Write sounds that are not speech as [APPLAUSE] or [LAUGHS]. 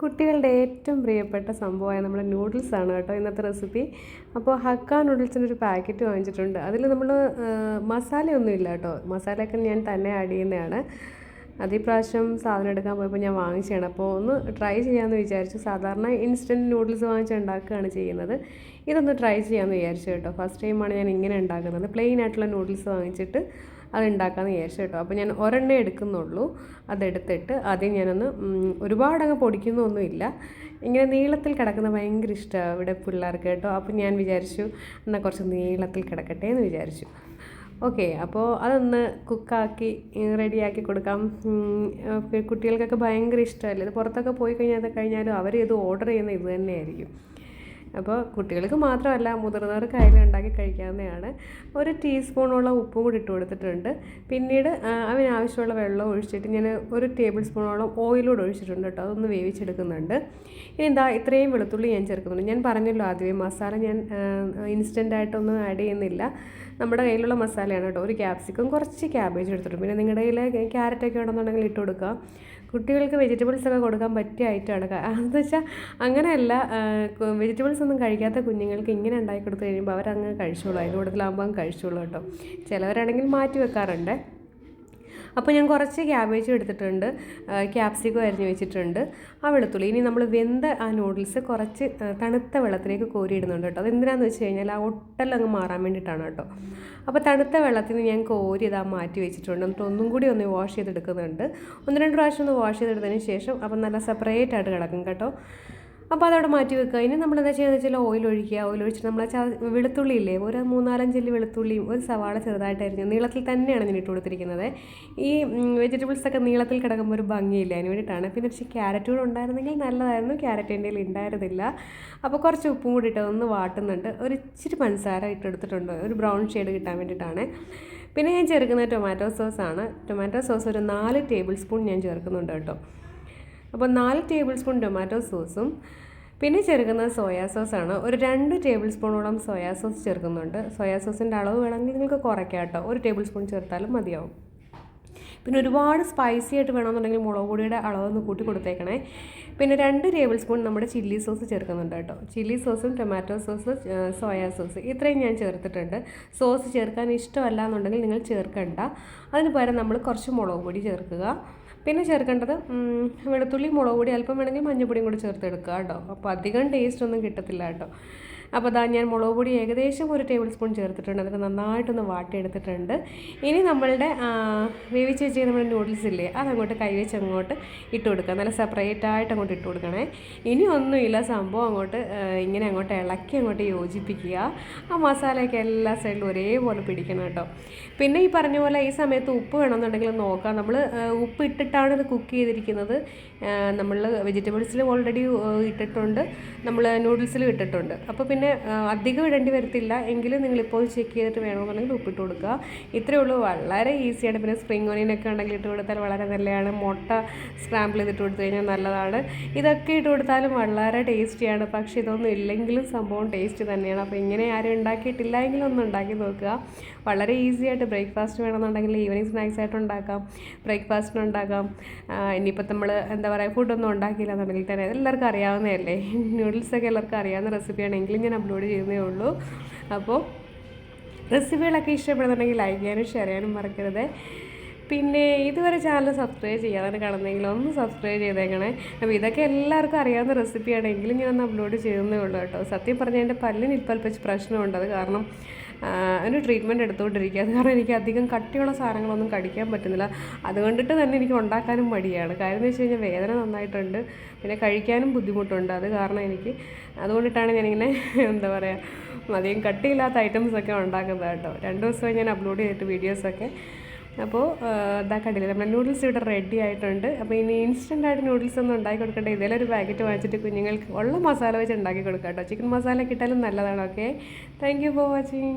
കുട്ടികളുടെ ഏറ്റവും പ്രിയപ്പെട്ട സംഭവമായ നമ്മുടെ നൂഡിൽസ് ആണ് കേട്ടോ ഇന്നത്തെ റെസിപ്പി അപ്പോൾ ഹക്ക നൂഡിൽസിന്റെ ഒരു പാക്കറ്റ് വാങ്ങിച്ചിട്ടുണ്ട്. അതിൽ നമ്മൾ മസാലയൊന്നും ഇല്ല കേട്ടോ. മസാലയൊക്കെ ഞാൻ തന്നെ ആഡ് ചെയ്യുന്നതാണ്. അത് പ്രാവശ്യം സാധനം എടുക്കാൻ പോയപ്പോൾ ഞാൻ വാങ്ങിച്ചതാണ്. അപ്പോൾ ഒന്ന് ട്രൈ ചെയ്യാമെന്ന് വിചാരിച്ചു. സാധാരണ ഇൻസ്റ്റന്റ് നൂഡിൽസ് വാങ്ങിച്ച് ഉണ്ടാക്കുകയാണ് ചെയ്യുന്നത്. ഇതൊന്ന് ട്രൈ ചെയ്യാമെന്ന് വിചാരിച്ചു കേട്ടോ. ഫസ്റ്റ് ടൈമാണ് ഞാൻ ഇങ്ങനെ ഉണ്ടാക്കുന്നത്. പ്ലെയിൻ ആയിട്ടുള്ള നൂഡിൽസ് വാങ്ങിച്ചിട്ട് അത് വിചാരിച്ചു കേട്ടോ. അപ്പോൾ ഞാൻ ഒരെണ്ണേ എടുക്കുന്നുള്ളൂ. അതെടുത്തിട്ട് ആദ്യം ഞാനൊന്ന് ഒരുപാടങ്ങ് പൊടിക്കുന്നൊന്നുമില്ല. ഇങ്ങനെ നീളത്തിൽ കിടക്കുന്ന ഭയങ്കര ഇഷ്ടമാണ് ഇവിടെ പിള്ളേർക്ക് കേട്ടോ. അപ്പോൾ ഞാൻ വിചാരിച്ചു എന്നാൽ കുറച്ച് നീളത്തിൽ കിടക്കട്ടെ എന്ന് വിചാരിച്ചു. ഓക്കെ അപ്പോൾ അതൊന്ന് കുക്കാക്കി റെഡിയാക്കി കൊടുക്കാം. കുട്ടികൾക്കൊക്കെ ഭയങ്കര ഇഷ്ടമല്ലേ ഇത് പുറത്തൊക്കെ പോയി കഴിഞ്ഞാൽ കഴിഞ്ഞാലും അവർ ഇത് ഓർഡർ ചെയ്യുന്ന ഇത് തന്നെയായിരിക്കും. അപ്പോൾ കുട്ടികൾക്ക് മാത്രമല്ല മുതിർന്നവർക്ക് മുതിർന്നവർക്കായാലും ഉണ്ടാക്കി കഴിക്കാവുന്നതാണ്. ഒരു ടീസ്പൂണോളം ഉപ്പും കൂടി ഇട്ട് കൊടുത്തിട്ടുണ്ട്. പിന്നീട് അതിനാവശ്യമുള്ള വെള്ളം ഒഴിച്ചിട്ട് ഞാൻ ഒരു ടേബിൾ സ്പൂണോളം ഓയിലൂടെ ഒഴിച്ചിട്ടുണ്ട് കേട്ടോ. അതൊന്ന് വേവിച്ചെടുക്കുന്നുണ്ട്. ഇനി എന്താ ഇത്രയും വെളുത്തുള്ളി ഞാൻ ചേർക്കുന്നുണ്ട്. ഞാൻ പറഞ്ഞല്ലോ ആദ്യമേ മസാല ഞാൻ ഇൻസ്റ്റന്റ് ആയിട്ടൊന്നും ആഡ് ചെയ്യുന്നില്ല. നമ്മുടെ കയ്യിലുള്ള മസാലയാണ് കേട്ടോ. ഒരു ക്യാപ്സിക്കം കുറച്ച് ക്യാബേജ് എടുത്തിട്ടുണ്ട്. പിന്നെ നിങ്ങളുടെ കയ്യിൽ ക്യാരറ്റൊക്കെ ഉണ്ടെന്നുണ്ടെങ്കിൽ ഇട്ട് കൊടുക്കുക കുട്ടികൾക്ക് വെജിറ്റബിൾസ് ഒക്കെ കൊടുക്കാൻ പറ്റിയ ഐറ്റമാണ് എന്ന് വെച്ചാൽ അങ്ങനെയല്ല വെജിറ്റബിൾസ് ഒന്നും കഴിക്കാത്ത കുഞ്ഞുങ്ങൾക്ക് ഇങ്ങനെ ഉണ്ടാക്കി കൊടുത്തു കഴിയുമ്പോൾ അവരങ്ങ് കഴിച്ചോളൂ. അതിന്റെ കൂടുതലാകുമ്പോൾ അങ്ങ് കഴിച്ചോളൂ കേട്ടോ. ചിലവരാണെങ്കിൽ മാറ്റി വെക്കാറുണ്ട്. അപ്പോൾ ഞാൻ കുറച്ച് ക്യാബേജും എടുത്തിട്ടുണ്ട്. ക്യാപ്സിക്കോ അരിഞ്ഞ് വെച്ചിട്ടുണ്ട്. ആ വെളുത്തുള്ളി. ഇനി നമ്മൾ വെന്ത ആ നൂഡിൽസ് കുറച്ച് തണുത്ത വെള്ളത്തിലേക്ക് കോരിയിടുന്നുണ്ട് കേട്ടോ. അതെന്തിനാന്ന് വെച്ച് കഴിഞ്ഞാൽ ആ ഒട്ടലങ്ങ് മാറാൻ വേണ്ടിയിട്ടാണ് കേട്ടോ. അപ്പോൾ തണുത്ത വെള്ളത്തിൽ നിന്ന് ഞാൻ കോരി ഇതാ മാറ്റി വെച്ചിട്ടുണ്ട്. എന്നിട്ട് ഒന്നും കൂടി ഒന്ന് വാഷ് ചെയ്തെടുക്കുന്നുണ്ട്. ഒന്ന് രണ്ട് പ്രാവശ്യം ഒന്ന് വാഷ് ചെയ്തെടുത്തതിന് ശേഷം അപ്പം നല്ല സെപ്പറേറ്റ് ആയിട്ട് കിടക്കും കേട്ടോ. അപ്പോൾ അതവിടെ മാറ്റി വെക്കുക. ഇനി നമ്മൾ എന്താ ചെയ്യുന്നത് വെച്ചാൽ ഓയിൽ ഒഴിക്കുക. ഓയിൽ ഒഴിച്ചിട്ട് നമ്മൾ വെളുത്തുള്ളി ഇല്ലേ ഒരു മൂന്നാലഞ്ചല്ലി വെളുത്തുള്ളിയും ഒരു സവാള ചെറുതായിട്ട് അരിഞ്ഞ് നീളത്തിൽ തന്നെയാണ് ഞാൻ ഇട്ട് കൊടുത്തിരിക്കുന്നത്. ഈ വെജിറ്റബിൾസ് ഒക്കെ നീളത്തിൽ കിടക്കുമ്പോൾ ഒരു ഭംഗിയില്ല. അതിന് വേണ്ടിയിട്ടാണ്. പിന്നെ പക്ഷേ ക്യാരറ്റ് കൂടെ ഉണ്ടായിരുന്നെങ്കിൽ നല്ലതായിരുന്നു. ക്യാരറ്റ് എന്റെ ഉണ്ടായിരുന്നില്ല. അപ്പോൾ കുറച്ച് ഉപ്പും കൂടി ഇട്ട് ഒന്ന് വാട്ടുന്നുണ്ട്. ഒരു ഇച്ചിരി പഞ്ചസാര ഇട്ടെടുത്തിട്ടുണ്ട് ഒരു ബ്രൗൺ ഷെയ്ഡ് കിട്ടാൻ വേണ്ടിയിട്ടാണ്. പിന്നെ ഞാൻ ചേർക്കുന്നത് ടൊമാറ്റോ സോസാണ് ടൊമാറ്റോ സോസ് ഒരു നാല് ടേബിൾ സ്പൂൺ ഞാൻ ചേർക്കുന്നുണ്ട് കേട്ടോ. അപ്പോൾ നാല് ടേബിൾ സ്പൂൺ ടൊമാറ്റോ സോസും പിന്നെ ചേർക്കുന്നത് സോയാ സോസാണ് ഒരു രണ്ട് ടേബിൾ സ്പൂണോളം സോയാ സോസ് ചേർക്കുന്നുണ്ട്. സോയാ സോസിന്റെ അളവ് വേണമെങ്കിൽ നിങ്ങൾക്ക് കുറയ്ക്കാം കേട്ടോ. ഒരു ടേബിൾ സ്പൂൺ ചേർത്താലും മതിയാവും. പിന്നെ ഒരുപാട് സ്പൈസി ആയിട്ട് വേണമെന്നുണ്ടെങ്കിൽ മുളക് പൊടിയുടെ അളവൊന്ന് കൂട്ടി കൊടുത്തേക്കണേ. പിന്നെ രണ്ട് ടേബിൾ സ്പൂൺ നമ്മുടെ ചില്ലി സോസ് ചേർക്കുന്നുണ്ട് കേട്ടോ. ചില്ലി സോസും ടൊമാറ്റോ സോസ് സോയാ സോസ് ഇത്രയും ഞാൻ ചേർത്തിട്ടുണ്ട്. സോസ് ചേർക്കാൻ ഇഷ്ടമല്ല എന്നുണ്ടെങ്കിൽ നിങ്ങൾ ചേർക്കണ്ട. അതിന് പകരം നമ്മൾ കുറച്ച് മുളക് പൊടി ചേർക്കുക. പിന്നെ ചേർക്കേണ്ടത് വെളുത്തുള്ളി മുളക് പൊടി അല്പം വേണമെങ്കിൽ മഞ്ഞൾപ്പൊടിയും കൂടി ചേർത്തെടുക്കുക കേട്ടോ. അപ്പോൾ അധികം ടേസ്റ്റ് ഒന്നും കിട്ടത്തില്ല കേട്ടോ. അപ്പോൾ അതാ ഞാൻ മുളക് പൊടി ഏകദേശം ഒരു ടേബിൾ സ്പൂൺ ചേർത്തിട്ടുണ്ട്. അതൊക്കെ നന്നായിട്ടൊന്ന് വാട്ടിയെടുത്തിട്ടുണ്ട്. ഇനി നമ്മളുടെ വേവിച്ച് വെച്ച് നമ്മുടെ നൂഡിൽസ് ഇല്ലേ അതങ്ങോട്ട് കൈവച്ച് അങ്ങോട്ട് ഇട്ട് കൊടുക്കുക നല്ല സെപ്പറേറ്റ് ആയിട്ട് അങ്ങോട്ട് ഇട്ട് കൊടുക്കണേ. ഇനി ഒന്നുമില്ല സംഭവം അങ്ങോട്ട് ഇങ്ങനെ അങ്ങോട്ട് ഇളക്കി അങ്ങോട്ട് യോജിപ്പിക്കുക. ആ മസാലയൊക്കെ എല്ലാ സൈഡിലും ഒരേപോലെ പിടിക്കണം കേട്ടോ. പിന്നെ ഈ പറഞ്ഞ പോലെ ഈ സമയത്ത് ഉപ്പ് വേണമെന്നുണ്ടെങ്കിൽ നോക്കാം. നമ്മൾ ഉപ്പ് ഇട്ടിട്ടാണ് ഇത് കുക്ക് ചെയ്തിരിക്കുന്നത്. നമ്മൾ വെജിറ്റബിൾസിൽ ഓൾറെഡി ഇട്ടിട്ടുണ്ട്. നമ്മൾ നൂഡിൽസിലും ഇട്ടിട്ടുണ്ട്. അപ്പോൾ പിന്നെ പിന്നെ അധികം ഇടേണ്ടി വരത്തില്ല. എങ്കിലും നിങ്ങളിപ്പോൾ ചെക്ക് ചെയ്തിട്ട് വേണമെന്നുണ്ടെങ്കിൽ ഉപ്പിട്ട് കൊടുക്കുക. ഇത്രയേ ഉള്ളൂ. വളരെ ഈസിയാണ് പിന്നെ സ്പ്രിംഗ് ഓനിയനൊക്കെ ഉണ്ടെങ്കിൽ ഇട്ട് കൊടുത്താൽ വളരെ നല്ലതാണ്. മുട്ട സ്ക്രാമ്പിൾ ചെയ്തിട്ട് കൊടുത്തു കഴിഞ്ഞാൽ നല്ലതാണ്. ഇതൊക്കെ ഇട്ട് കൊടുത്താലും വളരെ ടേസ്റ്റിയാണ് പക്ഷേ ഇതൊന്നും ഇല്ലെങ്കിലും സംഭവം ടേസ്റ്റ് തന്നെയാണ്. അപ്പോൾ ഇങ്ങനെ ആരും ഉണ്ടാക്കിയിട്ടില്ല എങ്കിലും ഒന്ന് ഉണ്ടാക്കി നോക്കുക. വളരെ ഈസി ആയിട്ട് ബ്രേക്ക്ഫാസ്റ്റ് വേണമെന്നുണ്ടെങ്കിൽ ഈവനിങ് സ്നാക്സ് ആയിട്ട് ഉണ്ടാക്കാം. ബ്രേക്ക്ഫാസ്റ്റിന് ഉണ്ടാക്കാം. ഇനിയിപ്പോൾ നമ്മൾ എന്താ പറയുക ഫുഡൊന്നും ഉണ്ടാക്കിയില്ല എന്നുണ്ടെങ്കിൽ തന്നെ എല്ലാവർക്കും അറിയാവുന്നതല്ലേ. [LAUGHS] നൂഡിൽസൊക്കെ എല്ലാവർക്കും അറിയാവുന്ന റെസിപ്പിയാണ് എങ്കിലും ഞാൻ അപ്ലോഡ് ചെയ്യുന്നേ ഉള്ളൂ. അപ്പോൾ റെസിപ്പികളൊക്കെ ഇഷ്ടപ്പെടുന്നുണ്ടെങ്കിൽ ലൈക്ക് ചെയ്യാനും ഷെയർ ചെയ്യാനും മറക്കരുത്. പിന്നെ ഇതുവരെ ചാനൽ സബ്സ്ക്രൈബ് ചെയ്യാതെ കാണുന്നെങ്കിൽ ഒന്ന് സബ്സ്ക്രൈബ് ചെയ്തേക്കണേ. അപ്പോൾ ഇതൊക്കെ എല്ലാവർക്കും അറിയാവുന്ന റെസിപ്പിയാണെങ്കിലും ഞാൻ ഒന്ന് അപ്ലോഡ് ചെയ്യുന്നേ ഉള്ളൂ കേട്ടോ. സത്യം പറഞ്ഞാൽ എന്റെ പല്ലിന് ഇപ്പൽപ്പച്ച് പ്രശ്നമുണ്ട്. അത് കാരണം അതിന് ട്രീറ്റ്മെന്റ് എടുത്തുകൊണ്ടിരിക്കുക അത് കാരണം എനിക്ക് അധികം കട്ടിയുള്ള സാധനങ്ങളൊന്നും കടിക്കാൻ പറ്റുന്നില്ല. അതുകൊണ്ടിട്ട് തന്നെ എനിക്ക് ഉണ്ടാക്കാനും മടിയാണ്. കാര്യം എന്ന് വെച്ച് കഴിഞ്ഞാൽ വേദന നന്നായിട്ടുണ്ട്. പിന്നെ കഴിക്കാനും ബുദ്ധിമുട്ടുണ്ട്. അത് കാരണം എനിക്ക് അതുകൊണ്ടിട്ടാണ് ഞാനിങ്ങനെ എന്താ പറയുക അധികം കട്ടിയില്ലാത്ത ഐറ്റംസൊക്കെ ഉണ്ടാക്കുന്നത് കേട്ടോ. രണ്ട് ദിവസമായി ഞാൻ അപ്ലോഡ് ചെയ്തിട്ട് വീഡിയോസൊക്കെ അപ്പോൾ ഇതാ കണ്ടില്ലേ നമ്മുടെ നൂഡിൽസ് ഇവിടെ റെഡി ആയിട്ടുണ്ട്. അപ്പോൾ ഇനി ഇൻസ്റ്റന്റ് ആയിട്ട് നൂഡിൽസ് ഒന്നും ഉണ്ടാക്കി കൊടുക്കട്ടെ ഇതേലും ഒരു പാക്കറ്റ് വാങ്ങിച്ചിട്ട് കുഞ്ഞുങ്ങൾക്ക് ഉള്ള മസാല വെച്ച് ഉണ്ടാക്കി കൊടുക്കാം കേട്ടോ. ചിക്കൻ മസാല കിട്ടാലും നല്ലതാണ് okay thank you for watching